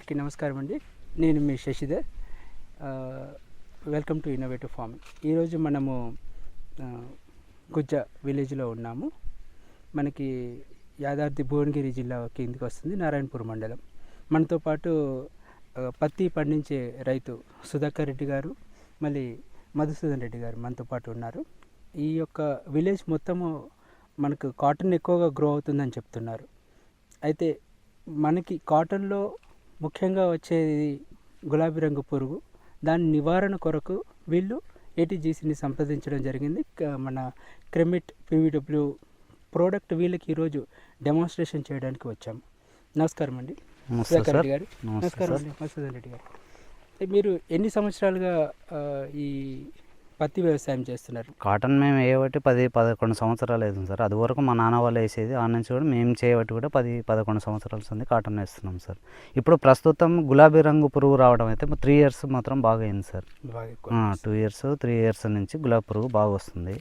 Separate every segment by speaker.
Speaker 1: అందరికీ నమస్కారం అండి. నేను మీ Sasidhar. Welcome to innovative farming ఈరోజు మనము గుజ్జ విలేజ్లో ఉన్నాము. మనకి యాదాద్రి భువనగిరి జిల్లా కిందికి వస్తుంది నారాయణపూర్ మండలం. మనతో పాటు పత్తి పండించే రైతు సుధాకర్ రెడ్డి గారు మళ్ళీ మధుసూదన్ రెడ్డి గారు మనతో పాటు ఉన్నారు. ఈ యొక్క విలేజ్ మొత్తము మనకు కాటన్ ఎక్కువగా గ్రో అవుతుందని చెప్తున్నారు. అయితే మనకి కాటన్లో ముఖ్యంగా వచ్చేది గులాబీ రంగు పురుగు. దాని నివారణ కొరకు వీళ్ళు ఏటీజీసీని సంప్రదించడం జరిగింది. మన క్రెమిట్ పీవీడబ్ల్యూ ప్రోడక్ట్ వీళ్ళకి ఈరోజు డెమాన్స్ట్రేషన్ చేయడానికి వచ్చాము నమస్కారం అండి. సుధాకర్. రెడ్డి గారు. నమస్కారం. అండి. మధుసూదన్ రెడ్డి గారు. మీరు ఎన్ని సంవత్సరాలుగా ఈ పత్తి వ్యవసాయం చేస్తున్నారు.
Speaker 2: కాటన్ మేము వేయబట్టి పది పదకొండు సంవత్సరాలు అవుతుంది సార్. అది వరకు మా నాన్న వాళ్ళు వేసేది ఆ నుంచి కూడా మేము చేయబట్టి కూడా పది పదకొండు సంవత్సరాల ఉంది కాటన్ వేస్తున్నాం సార్. ఇప్పుడు ప్రస్తుతం గులాబీ రంగు పురుగు రావడం అయితే త్రీ ఇయర్స్ మాత్రం బాగా అయింది sir. Two years three years నుంచి గులాబీ పురుగు బాగా వస్తుంది.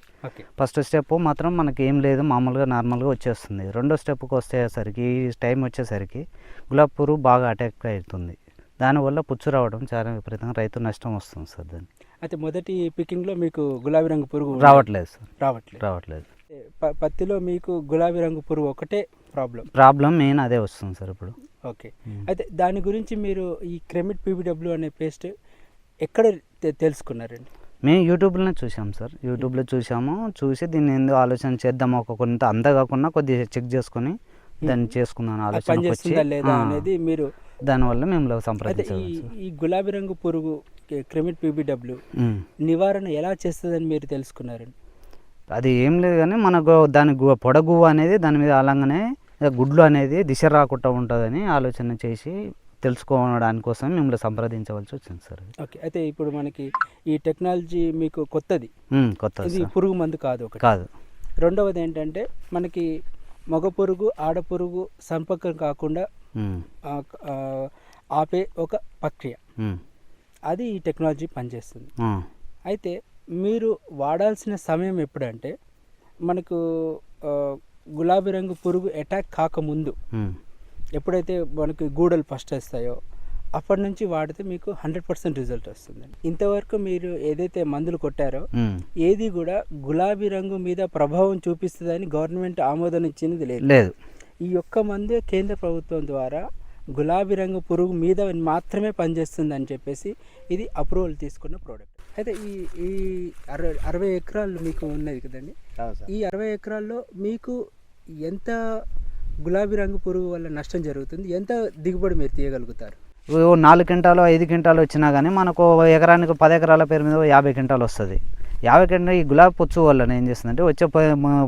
Speaker 2: ఫస్ట్ స్టెప్ మాత్రం మనకి ఏం లేదు మామూలుగా నార్మల్గా వచ్చేస్తుంది. రెండో స్టెప్కి వచ్చేసరికి ఈ టైం వచ్చేసరికి గులాబీ పురుగు బాగా అటాక్ అవుతుంది. దానివల్ల పుచ్చు రావడం చాలా విపరీతంగా రైతు నష్టం వస్తుంది సార్ దాన్ని
Speaker 1: అయితే మొదటి పికింగ్లో మీకు గులాబీ రంగు పురుగు.
Speaker 2: రావట్లేదు సార్.
Speaker 1: రావట్లేదు.
Speaker 2: రావట్లేదు.
Speaker 1: పత్తిలో మీకు గులాబీ రంగు పురుగు ఒకటే ప్రాబ్లం
Speaker 2: ప్రాబ్లం మెయిన్ అదే వస్తుంది సార్ ఇప్పుడు.
Speaker 1: ఓకే. అయితే దాని గురించి మీరు ఈ క్రెమిట్ పీబీడబ్ల్యూ అనే పేస్ట్ ఎక్కడ తెలుసుకున్నారండి?
Speaker 2: మేము యూట్యూబ్లోనే చూసాం సార్. యూట్యూబ్లో చూసాము చూసి దీన్ని ఎందుకు ఆలోచన చేద్దాం ఒక కొంత అంత కాకుండా కొద్దిగా చెక్ చేసుకొని దాన్ని చేసుకున్నాను
Speaker 1: అది
Speaker 2: ఆలోచన
Speaker 1: అనేది మీరు
Speaker 2: దానివల్ల మేము
Speaker 1: అయితే ఈ
Speaker 2: సంప్రదించవచ్చు
Speaker 1: ఈ గులాబీ రంగు పురుగు క్రెమిట్ పీబీడబ్ల్యూ నివారణ ఎలా చేస్తుందని మీరు తెలుసుకున్నారండి?
Speaker 2: అది ఏం లేదు కానీ మనకు దాని గు పొడగు అనేది దాని మీద అలాగనే గుడ్లు అనేది దిశ రాకుండా ఉంటుందని ఆలోచన చేసి తెలుసుకోవడానికి కోసం మిమ్మల్ని సంప్రదించవలసి వచ్చింది సార్.
Speaker 1: ఓకే అయితే ఇప్పుడు మనకి ఈ టెక్నాలజీ మీకు కొత్తది.
Speaker 2: ఉమ్, కొత్త
Speaker 1: ఇది
Speaker 2: సార్.
Speaker 1: పురుగు మందు కాదు
Speaker 2: కాదు.
Speaker 1: రెండవది ఏంటంటే మనకి మగ పురుగు ఆడ పురుగు సంపర్కం కాకుండా ఆపే ఒక ప్రక్రియ. అది ఈ టెక్నాలజీ పనిచేస్తుంది. అయితే మీరు వాడాల్సిన సమయం ఎప్పుడంటే మనకు గులాబీ రంగు పురుగు అటాక్ కాకముందు. ఎప్పుడైతే మనకి గూడలు ఫస్ట్ వస్తాయో అప్పటి నుంచి వాడితే మీకు హండ్రెడ్ పర్సెంట్ రిజల్ట్ వస్తుందండి ఇంతవరకు మీరు ఏదైతే మందులు కొట్టారో. ఏది కూడా గులాబీ రంగు మీద ప్రభావం చూపిస్తుందని గవర్నమెంట్ ఆమోదం ఇచ్చినది లేదు.
Speaker 2: లేదు.
Speaker 1: ఈ యొక్క మందే కేంద్ర ప్రభుత్వం ద్వారా గులాబీ రంగు పురుగు మీద మాత్రమే పనిచేస్తుంది అని చెప్పేసి ఇది అప్రూవల్ తీసుకున్న ప్రోడక్ట్. అయితే ఈ ఈ అరవై అరవై ఎకరాలు మీకు ఉన్నది కదండి. ఈ అరవై ఎకరాల్లో మీకు ఎంత గులాబీ రంగు పురుగు వల్ల నష్టం జరుగుతుంది? ఎంత దిగుబడి మీరు తీయగలుగుతారు?
Speaker 2: నాలుగు క్వింటాలు ఐదు క్వింటాలు వచ్చినా కానీ మనకు ఎకరానికి పది ఎకరాల పేరు మీద యాభై క్వింటాలు వస్తుంది. యాభై క్వింటాల్ ఈ గులాబీ పుచ్చు వల్ల ఏం చేస్తుందంటే వచ్చే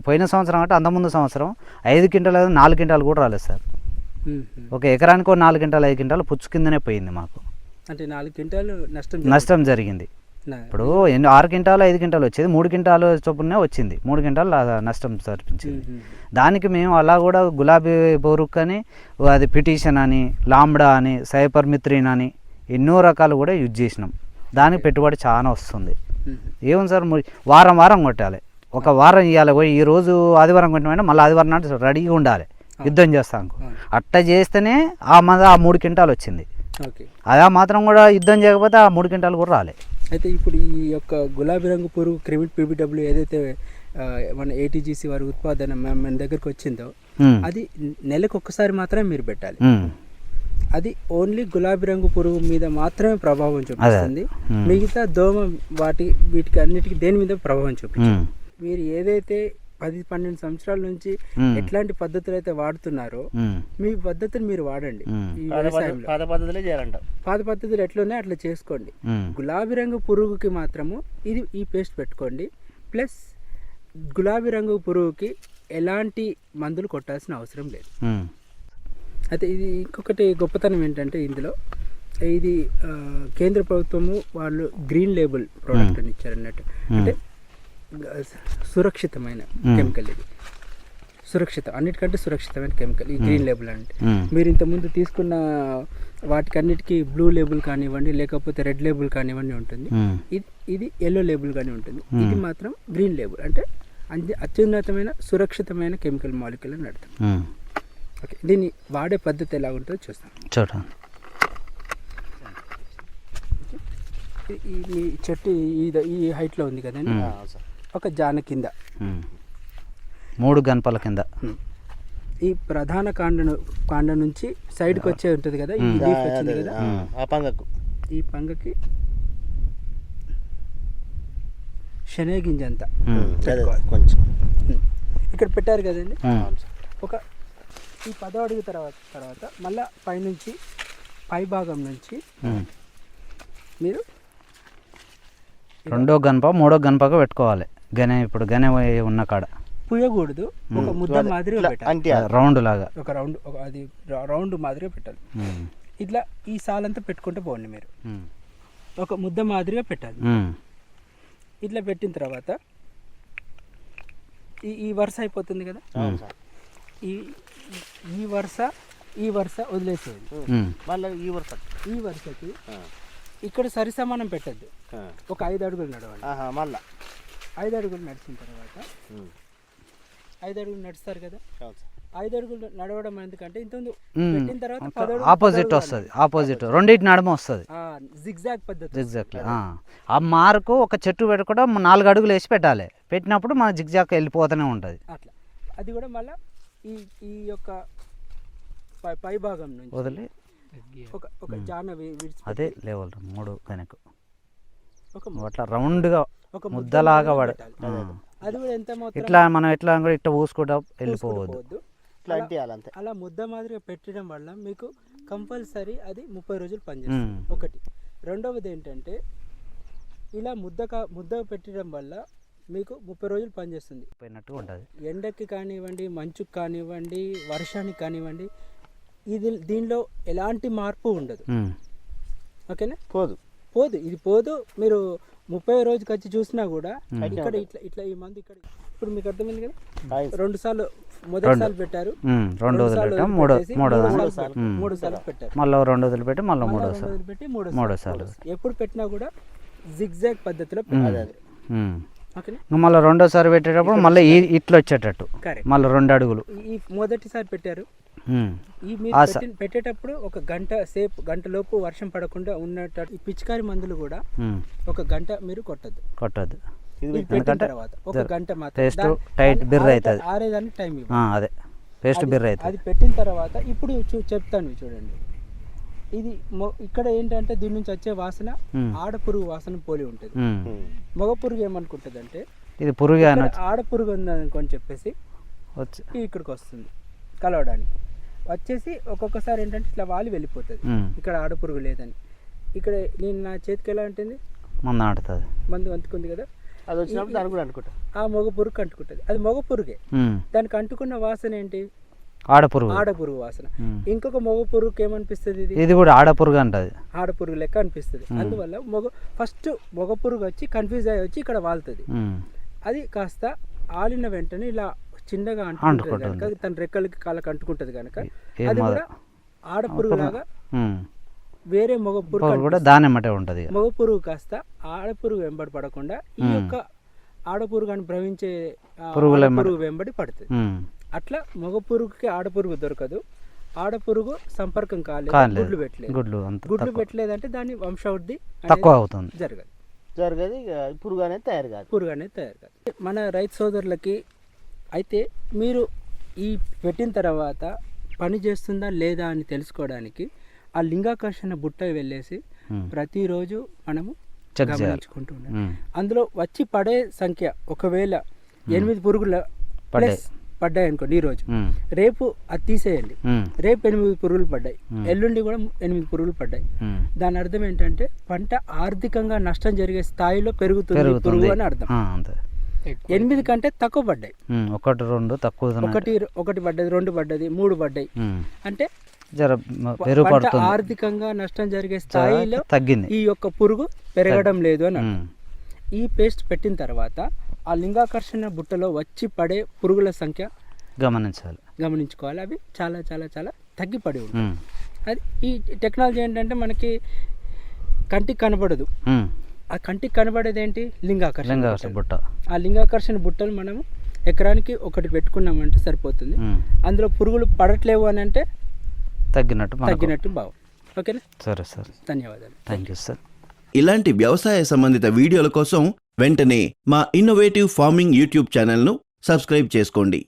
Speaker 2: పోయిన సంవత్సరం అంటే అంతకుముందు సంవత్సరం ఐదు క్వింటాలు నాలుగు క్వింటాలు కూడా రాలేదు సార్. ఒక ఎకరానికి నాలుగు క్వింటాలు ఐదు క్వింటాలు పుచ్చు కిందనే పోయింది మాకు.
Speaker 1: అంటే నాలుగు క్వింటాలు నష్టం
Speaker 2: నష్టం జరిగింది. ఇప్పుడు ఎన్ని ఆరు క్వింటాలు ఐదు క్వింటాలు వచ్చేది. మూడు క్వింటాలు చొప్పునే వచ్చింది. మూడు క్వింటాలు నష్టం సరిపించింది. దానికి మేము అలా కూడా గులాబీ బోరుక్ అని అది పిటిషన్ అని లాంబ్డా అని సైపర్ మిత్రిన్ అని ఎన్నో రకాలు కూడా యూజ్ చేసినాం. దానికి పెట్టుబడి చాలా వస్తుంది. ఏముంది సార్ వారం వారం కొట్టాలి. ఒక వారం ఇవ్వాలి పోయి ఈ రోజు ఆదివారం కొట్టిన మళ్ళీ ఆదివారం నాడు రెడీగా ఉండాలి. యుద్ధం చేస్తాం. అట్ట చేస్తేనే ఆ మన ఆ మూడు క్వింటాలు వచ్చింది. అదే మాత్రం కూడా యుద్ధం చేయకపోతే ఆ మూడు క్వింటాలు కూడా రాలే.
Speaker 1: అయితే ఇప్పుడు ఈ యొక్క గులాబీ రంగు పురుగు క్రిమిట్ పీబీడబ్ల్యూ ఏదైతే మన ఏటీజీసీ వారి ఉత్పాదన మన దగ్గరకు వచ్చిందో. అది నెలకు ఒక్కసారి మాత్రమే మీరు పెట్టాలి. అది ఓన్లీ గులాబీ రంగు పురుగు మీద మాత్రమే ప్రభావం చూపిస్తుంది. మిగతా దోమ వాటి వీటికి అన్నిటికీ దేని మీద ప్రభావం చూపించదు. మీరు ఏదైతే పది పన్నెండు సంవత్సరాల నుంచి. ఎట్లాంటి పద్ధతులు అయితే వాడుతున్నారో. మీ పద్ధతిని మీరు వాడండి. ఈ వ్యవసాయంలో
Speaker 3: పాత పద్ధతులే చేయాలంట
Speaker 1: పాత పద్ధతులు ఎట్లున్నాయో అట్లా చేసుకోండి. గులాబీ రంగు పురుగుకి మాత్రము ఇది ఈ పేస్ట్ పెట్టుకోండి ప్లస్ గులాబీ రంగు పురుగుకి ఎలాంటి మందులు కొట్టాల్సిన అవసరం లేదు. అయితే ఇది ఇంకొకటి గొప్పతనం ఏంటంటే ఇందులో ఇది కేంద్ర ప్రభుత్వము వాళ్ళు గ్రీన్ లేబుల్ ప్రోడక్ట్ అని ఇచ్చారు అన్నట్టు అంటే సురక్షితమైన. కెమికల్ ఇది. సురక్షితం అన్నిటికంటే సురక్షితమైన కెమికల్ ఈ గ్రీన్ లేబుల్ అంటే. మీరు ఇంతకుముందు తీసుకున్న వాటికి అన్నిటికీ బ్లూ లేబుల్ కానివ్వండి లేకపోతే రెడ్ లేబుల్ కానివ్వండి ఉంటుంది. ఇది ఇది ఎల్లో లేబుల్ గానే ఉంటుంది. ఇది మాత్రం గ్రీన్ లేబుల్ అంటే అత్య- అత్యున్నతమైన సురక్షితమైన కెమికల్ మాలిక్యూల్ అని అర్థం. ఓకే దీన్ని వాడే పద్ధతి ఎలా ఉంటుందో చూస్తాం.
Speaker 2: చూడండి.
Speaker 1: ఈ- చెట్టు ఈ ఈ హైట్లో ఉంది కదండి? ఒక జాన కింద.
Speaker 2: మూడు గణపల కింద.
Speaker 1: ఈ ప్రధాన కాండ కాండ నుంచి సైడ్కి వచ్చే ఉంటుంది కదా ఈ. లీఫ్ వచ్చింది కదా
Speaker 3: ఆ, పంగకు
Speaker 1: ఈ పంగకి శనగ గింజ అంతా.
Speaker 3: కొంచెం.
Speaker 1: ఇక్కడ పెట్టారు కదండి ఒక ఈ పదో అడుగు తర్వాత తర్వాత మళ్ళా పైనుంచి పై భాగం నుంచి. మీరు
Speaker 2: రెండో గణప మూడో గణపగా పెట్టుకోవాలి గనె ఇప్పుడు గనె ఉన్న కాడ.
Speaker 1: పుయ్యకూడదు ఒక ముద్ద మాదిరిగా
Speaker 3: ఇట్లా
Speaker 1: పెట్టాలి.
Speaker 3: అంటే
Speaker 2: రౌండ్ లాగా.
Speaker 1: ఒక రౌండ్ ఒక అది రౌండ్ మాదిరిగా పెట్టాలి. ఇట్లా ఈ సాలంతా పెట్టుకుంటూ పోండి మీరు. ఒక ముద్ద మాదిరిగా పెట్టాలి. ఇట్లా పెట్టిన తర్వాత ఈ ఈ వరుస అయిపోతుంది కదా? ఈ ఈ వరుస ఈ వరుస వదిలేసేది.
Speaker 3: మళ్ళీ ఈ వరుస.
Speaker 1: ఈ వరుసకి ఇక్కడ సరి సమానం పెట్టద్దు. ఒక ఐదు అడుగులు నడవండి.
Speaker 3: ఆహా మళ్ళా.
Speaker 1: ఐదు అడుగులు నడిచిన తర్వాత. ఐదు అడుగులు నడుస్తారు కదా? ఐదు అడుగులు నడవడం ఎందుకంటే ఇంత. పెట్టిన తర్వాత
Speaker 2: ఆపోజిట్ వస్తుంది ఆపోజిట్. రెండింటి నడుమ వస్తుంది.
Speaker 1: ఆ జిగ్జాగ్ పద్ధతి.
Speaker 2: ఎగ్జాక్ట్లీ ఆ. మార్కు ఒక చెట్టు పెట్టుకోవడం నాలుగు అడుగులు వేసి పెట్టాలి. పెట్టినప్పుడు మన జిగ్జాక్ వెళ్ళిపోతూనే ఉంటుంది.
Speaker 1: అట్లా. అది కూడా మళ్ళా ఈ ఈ యొక్క పై పై భాగం నుంచి
Speaker 2: వదిలి
Speaker 1: ఒక ఒక జాన
Speaker 2: అదే లెవెల్ మూడు కనుక
Speaker 1: ఒక
Speaker 2: అట్లా రౌండ్గా
Speaker 1: ఒక ముద్ద
Speaker 2: ముద్దలాగా పడ.
Speaker 1: అది కూడా ఎంత
Speaker 2: ఇట్లా మనం ఎట్లా కూడా ఇట్లా పూసుకుంటా వెళ్ళిపోవద్దు.
Speaker 1: అలా ముద్ద మాదిరిగా పెట్టడం వల్ల మీకు కంపల్సరీ అది ముప్పై రోజులు పనిచేస్తుంది. ఒకటి. రెండవది ఏంటంటే ఇలా ముద్ద కా ముద్ద పెట్టడం వల్ల మీకు ముప్పై రోజులు పనిచేస్తుంది.
Speaker 2: పోయినట్టు ఉంటుంది.
Speaker 1: ఎండకి కానివ్వండి మంచుకి కానివ్వండి వర్షానికి కానివ్వండి ఇది దీనిలో ఎలాంటి మార్పు ఉండదు. ఓకేనా?
Speaker 3: పోదు.
Speaker 1: పోదు. ఇది పోదు. మీరు ముప్పై రోజుకి వచ్చి చూసినా కూడా. ఇక్కడ ఇట్లా ఇట్లా ఈ మంది ఇక్కడ ఇప్పుడు మీకు అర్థమైంది కదా. రెండు సార్లు మొదటి సార్లు పెట్టారు.
Speaker 2: రెండు
Speaker 1: సార్లు
Speaker 2: వదిలిపెట్టాం మూడో మూడో
Speaker 1: మూడు సార్లు సార్లు పెట్టారు.
Speaker 2: మళ్ళీ రెండు వదిలిపెట్టి మళ్ళీ
Speaker 1: మళ్ళా
Speaker 2: మూడో
Speaker 1: రెండు
Speaker 2: సార్
Speaker 1: వదిలిపెట్టి మూడో
Speaker 2: మూడో
Speaker 1: సార్లు.
Speaker 2: సార్లు.
Speaker 1: ఎప్పుడు పెట్టినా కూడా జిగ్జాగ్ పద్ధతిలో
Speaker 2: మ్మ్. మళ్ళీ రెండోసారి పెట్టేటప్పుడు మళ్ళీ ఇట్లా వచ్చేటట్టు. మళ్ళీ రెండు అడుగులు.
Speaker 1: ఈ మొదటిసారి పెట్టారు. పెట్టేటప్పుడు ఒక గంట సేపు గంట లోపు వర్షం పడకుండా ఉన్నట్టు ఈ పిచికారి మందులు కూడా. ఒక గంట మీరు కొట్టద్దు.
Speaker 2: కొట్టద్దు.
Speaker 1: తర్వాత. ఒక గంట మాత్రం.
Speaker 2: టైట్ బిర్ర అవుతుంది
Speaker 1: ఆరేదానికి టైం
Speaker 2: అదే. పేస్ట్
Speaker 1: అది-
Speaker 2: బిర్ర
Speaker 1: అది
Speaker 2: అవుతుంది
Speaker 1: పెట్టిన తర్వాత ఇప్పుడు చెప్తాను చూడండి. ఇది ఇక్కడ ఏంటంటే దీని నుంచి వచ్చే వాసన
Speaker 2: మ్మ్.
Speaker 1: ఆడపురుగు వాసన పోలి ఉంటుంది. మగ పురుగు ఏమనుకుంటుంది అంటే
Speaker 2: ఇది పురుగు అని వచ్చి
Speaker 1: ఆడపురుగు ఉందనుకొని చెప్పేసి
Speaker 2: వచ్చి.
Speaker 1: ఇక్కడికి వస్తుంది కలవడానికి. వచ్చేసి ఒక్కొక్కసారి ఏంటంటే ఇట్లా వాలి వెళ్ళిపోతుంది. ఇక్కడ ఆడపురుగు లేదని. ఇక్కడ నేను నా చేతికి ఎలా ఉంటుంది
Speaker 2: మంద ఆడుతుంది
Speaker 1: మందు అంటుకుంది కదా?
Speaker 3: అది వచ్చినప్పుడు దాన్ని కూడా అనుకుంటా
Speaker 1: ఆ మగ పురుగు అంటుకుంటుంది. అది మగ పురుగే. దానికి అంటుకున్న వాసన ఏంటి?
Speaker 2: ఆడపురుగు
Speaker 1: ఆడపురుగు వాసన. ఇంకొక మగ పురుగుకి ఏమనిపిస్తుంది ఇది
Speaker 2: ఇది కూడా ఆడపురుగు అంటది
Speaker 1: ఆడపురుగు లెక్క అనిపిస్తుంది అందువల్ల మగ ఫస్ట్ మగ పురుగు వచ్చి కన్ఫ్యూజ్ అయ్యి వచ్చి ఇక్కడ వాళ్తుంది. అది కాస్త ఆలిన వెంటనే ఇలా చిన్నగా అంటుకుంటుంది. కనుక తన రెక్కలకి కాళ్ళకి అంటుకుంటుంది కనుక అది కూడా ఆడపురుగు లాగా. వేరే మగ పురుగు
Speaker 2: పురుగు కూడా దాని ఎమ్మటే ఉంటుంది
Speaker 1: మగ పురుగు కాస్త ఆడపురుగు వెంబడి పడకుండా ఈ. యొక్క ఆడపురుగు అని భ్రమించే ఆ,
Speaker 2: పురుగుల వెంబడి.
Speaker 1: పడుతుంది. అట్లా మగ పురుగుకి ఆడపురుగు దొరకదు. ఆడపురుగు సంపర్కం కాలేదు గుడ్లు పెట్టలేదు.
Speaker 2: గుడ్లు అంత
Speaker 1: గుడ్లు. పెట్టలేదంటే దాని వంశావృద్ధి
Speaker 2: తక్కువ అవుతుంది.
Speaker 1: జరగదు.
Speaker 3: జరగదు ఇక పురుగు అనేది తయారు కాదు.
Speaker 1: పురుగు అనేది తయారు కాదు. మన రైతు సోదరులకి అయితే మీరు ఈ పెట్టిన తర్వాత పని చేస్తుందా లేదా అని తెలుసుకోవడానికి ఆ లింగాకర్షణ బుట్ట వెళ్ళేసి. ప్రతిరోజు మనము గమనించుకుంటూ ఉండాలి. అందులో వచ్చి పడే సంఖ్య ఒకవేళ ఎనిమిది పురుగుల. ప్లస్ పడ్డాయి అనుకోండి ఈ రోజు. రేపు అది తీసేయండి. రేపు ఎనిమిది పురుగులు పడ్డాయి. ఎల్లుండి కూడా ఎనిమిది పురుగులు పడ్డాయి. దాని అర్థం ఏంటంటే పంట ఆర్థికంగా నష్టం జరిగే స్థాయిలో పెరుగుతుంది పురుగు అని అర్థం
Speaker 2: ఆ, అంతే
Speaker 1: ఎనిమిది కంటే తక్కువ పడ్డాయి.
Speaker 2: ఒకటి రెండు తక్కువ.
Speaker 1: ఒకటి ఒకటి పడ్డది రెండు పడ్డది మూడు పడ్డాయి. అంటే ఆర్థికంగా నష్టం జరిగే స్థాయిలో
Speaker 2: తగ్గింది
Speaker 1: ఈ యొక్క పురుగు పెరగడం లేదు అని. ఈ పేస్ట్ పెట్టిన తర్వాత ఆ లింగాకర్షణ బుట్టలో వచ్చి పడే పురుగుల సంఖ్య
Speaker 2: గమనించాలి.
Speaker 1: గమనించుకోవాలి. అవి చాలా చాలా చాలా తగ్గిపడి ఉంటాయి. అది ఈ టెక్నాలజీ ఏంటంటే మనకి కంటికి కనబడదు. ఆ కంటికి కనబడేది ఏంటి? లింగాకర్షణ.
Speaker 2: బుట్ట.
Speaker 1: ఆ లింగాకర్షణ బుట్టలు మనము ఎకరానికి ఒకటి పెట్టుకున్నామంటే సరిపోతుంది. అందులో పురుగులు పడట్లేవు అని అంటే
Speaker 2: తగ్గినట్టు మనకు.
Speaker 1: తగ్గినట్టు బావు. ఓకేనా?
Speaker 2: సరే సార్.
Speaker 1: ధన్యవాదాలు.
Speaker 2: Thank you sir.
Speaker 4: ఇలాంటి వ్యవసాయ సంబంధిత వీడియోల కోసం వెంటనే మా ఇన్నోవేటివ్ ఫార్మింగ్ యూట్యూబ్ ఛానల్ను సబ్స్క్రైబ్ చేసుకోండి.